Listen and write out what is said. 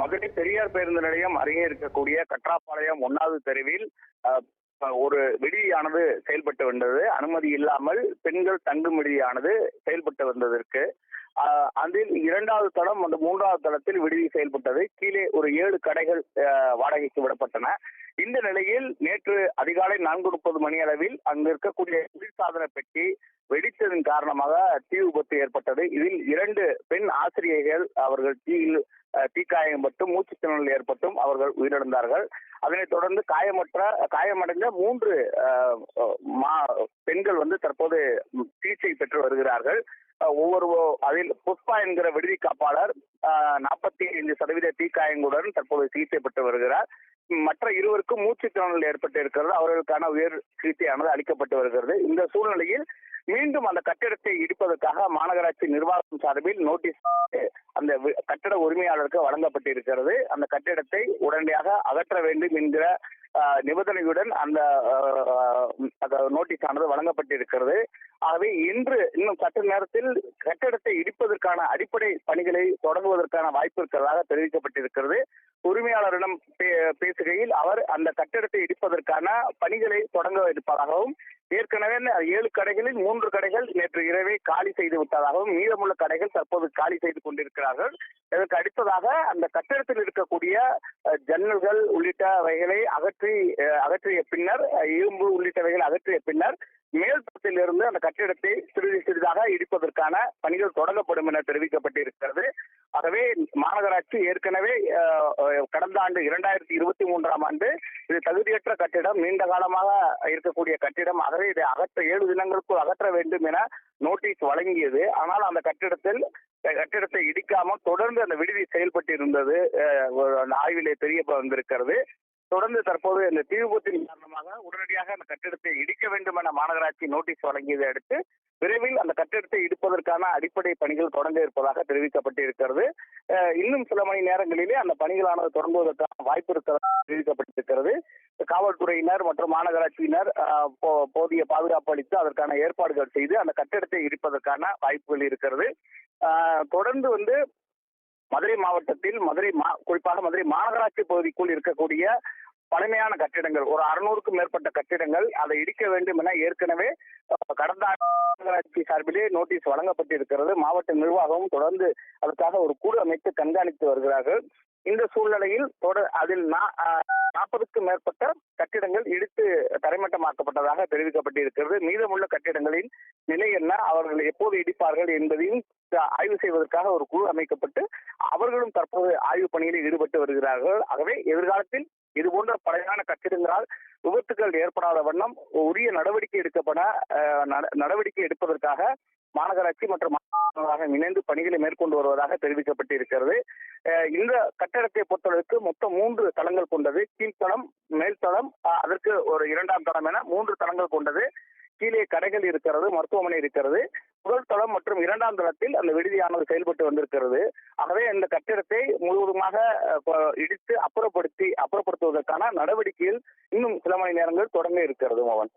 மதுரை பெரியார் பேருந்து நிலையம் அருகே இருக்கக்கூடிய கற்றாப்பாளையம் ஒன்னாவது தெருவில் ஒரு விடியானது செயல்பட்டு வந்தது. அனுமதி இல்லாமல் பெண்கள் தங்கும் விடியானது செயல்பட்டு வந்ததற்கு அதில் இரண்டாவது தளம் மற்றும் மூன்றாவது தளத்தில் விடுதி செயல்பட்டது. கீழே ஒரு ஏழு கடைகள் வாடகைக்கு விடப்பட்டன. இந்த நிலையில் நேற்று அதிகாலை நான்கு முப்பது மணி அளவில் அங்கு இருக்கக்கூடிய குளிர்சாதன பெட்டி வெடித்ததன் காரணமாக தீ விபத்து ஏற்பட்டது. இதில் இரண்டு பெண் ஆசிரியர்கள் அவர்கள் தீயில் அஹ், தீக்காயம்பட்டும் மூச்சு திணறல் ஏற்பட்டும் அவர்கள் உயிரிழந்தார்கள். அதனைத் தொடர்ந்து காயமற்ற காயமடைந்த மூன்று மா- பெண்கள் வந்து தற்போது சிகிச்சை பெற்று வருகிறார்கள். ஒவ்வொரு அதில் புஷ்பா என்கிற விடுதி காப்பாளர் நாற்பத்தி ஐந்து சதவீத தீக்காயங்களுடன் தற்போது சிகிச்சை பெற்று வருகிறார். மற்ற இருவருக்கும் மூச்சு திணறல் ஏற்பட்டு இருக்கிறது அவர்களுக்கான உயர் சிகிச்சையானது அளிக்கப்பட்டு வருகிறது. இந்த சூழ்நிலையில் மீண்டும் அந்த கட்டிடத்தை இடிப்பதற்காக மாநகராட்சி நிர்வாகம் சார்பில் நோட்டீஸ் அந்த கட்டிட உரிமையாளருக்கு வழங்கப்பட்டிருக்கிறது. அந்த கட்டிடத்தை உடனடியாக அகற்ற வேண்டும் என்கிற நிபந்தனையுடன் அந்த ஆஹ், அந்த நோட்டீஸ் ஆனது வழங்கப்பட்டிருக்கிறது. ஆகவே இன்று இன்னும் சற்று நேரத்தில் கட்டிடத்தை இடிப்பதற்கான அடிப்படை பணிகளை தொடங்குவதற்கான வாய்ப்பு இருக்கிறதாக தெரிவிக்கப்பட்டிருக்கிறது. உரிமையாளரிடம் பே- பேசுகையில் அவர் அந்த கட்டிடத்தை இடிப்பதற்கான பணிகளை தொடங்க இருப்பதாகவும் ஏற்கனவே இந்த ஏழு கடைகளில் மூன்று கடைகள் நேற்று இரவே காலி செய்து விட்டதாகவும் மீதமுள்ள கடைகள் தற்போது காலி செய்து கொண்டிருக்கிறார்கள். இதற்கு அடுத்ததாக அந்த கட்டிடத்தில் இருக்கக்கூடிய ஜன்னல்கள் ஜன்னல்கள் உள்ளிட்டவைகளை அகற்றி அகற்றிய பின்னர் இரும்பு உள்ளிட்டவைகளை அகற்றிய பின்னர் மேல் இருந்து அந்த கட்டிடத்தை சிறிது சிறிதாக இடிப்பதற்கான பணிகள் தொடங்கப்படும் என தெரிவிக்கப்பட்டிருக்கிறது. ஆகவே மாநகராட்சி ஏற்கனவே கடந்த ஆண்டு இரண்டாயிரத்தி இருபத்தி மூன்றாம் ஆண்டு இது தகுதியற்ற கட்டிடம் நீண்ட காலமாக இருக்கக்கூடிய கட்டிடம். ஆகவே இதை அகற்ற ஏழு தினங்களுக்குள் அகற்ற வேண்டும் என நோட்டீஸ் வழங்கியது. ஆனால் அந்த கட்டிடத்தில் கட்டிடத்தை இடிக்காமல் தொடர்ந்து அந்த விடுதி செயல்பட்டு இருந்தது ஒரு அந்த ஆய்விலே தெரிய வந்திருக்கிறது. தொடர்ந்து தற்போது இந்த தீ விபத்தின் காரணமாக உடனடியாக அந்த கட்டிடத்தை இடிக்க வேண்டும் என மாநகராட்சி நோட்டீஸ் வழங்கியதை அடுத்து விரைவில் அந்த கட்டிடத்தை இடிப்பதற்கான அடிப்படை பணிகள் தொடங்க இருப்பதாக தெரிவிக்கப்பட்டிருக்கிறது. அஹ், இன்னும் சில மணி நேரங்களிலே அந்த பணிகளானது தொடங்குவதற்கான வாய்ப்பு இருக்கிறதா தெரிவிக்கப்பட்டிருக்கிறது. காவல்துறையினர் மற்றும் மாநகராட்சியினர் அஹ், போதிய பாதுகாப்பு அளித்து அதற்கான ஏற்பாடுகள் செய்து அந்த கட்டிடத்தை இடிப்பதற்கான வாய்ப்புகள் இருக்கிறது. தொடர்ந்து வந்து மதுரை மாவட்டத்தில் மதுரை மா- குறிப்பாக மதுரை மாநகராட்சி பகுதிக்குள் இருக்கக்கூடிய பழமையான கட்டிடங்கள். ஒரு அறுநூறுக்கும் மேற்பட்ட கட்டிடங்கள். அதை இடிக்க வேண்டும் என ஏற்கனவே கடந்த நகராட்சி சார்பிலே நோட்டீஸ் வழங்கப்பட்டிருக்கிறது. மாவட்ட நிர்வாகமும் தொடர்ந்து அதற்காக ஒரு குழு அமைத்து கண்காணித்து வருகிறார்கள். இந்த சூழ்நிலையில் தொடர் அதில் நாற்பதுக்கும் மேற்பட்ட கட்டிடங்கள் இடித்து தரைமட்டமாக்கப்பட்டதாக தெரிவிக்கப்பட்டிருக்கிறது. மீதமுள்ள கட்டிடங்களின் நிலை என்ன? அவர்கள் எப்போது இடிப்பார்கள் என்பதையும் ஆய்வு செய்வதற்காக ஒரு குழு அமைக்கப்பட்டு அவர்களும் தற்போது ஆய்வு பணியில் ஈடுபட்டு வருகிறார்கள். ஆகவே எதிர்காலத்தில் இது போன்ற பழையான கட்டிடங்களால் விபத்துகள் ஏற்படாத வண்ணம் உரிய நடவடிக்கை எடுக்கப்பட நட- நடவடிக்கை எடுப்பதற்காக மாநகராட்சி மற்றும் இணைந்து பணிகளை மேற்கொண்டு வருவதாக தெரிவிக்கப்பட்டிருக்கிறது. அஹ், இந்த கட்டடத்தை பொறுத்தளவுக்கு மொத்தம் மூன்று தளங்கள் கொண்டது. கீழ்த்தளம் மேல்தளம் அதற்கு ஒரு இரண்டாம் தளம் என மூன்று தளங்கள் கொண்டது. கீழே கடைகள் இருக்கிறது மருத்துவமனை இருக்கிறது. முதல் தளம் மற்றும் இரண்டாம் தளத்தில் அந்த விடுதியானது செயல்பட்டு வந்திருக்கிறது. ஆகவே இந்த கட்டிடத்தை முழுவதுமாக இடித்து அப்புறப்படுத்தி அப்புறப்படுத்துவதற்கான நடவடிக்கையில் இன்னும் சில மணி நேரங்கள் தொடங்க இருக்கிறது மோகன்.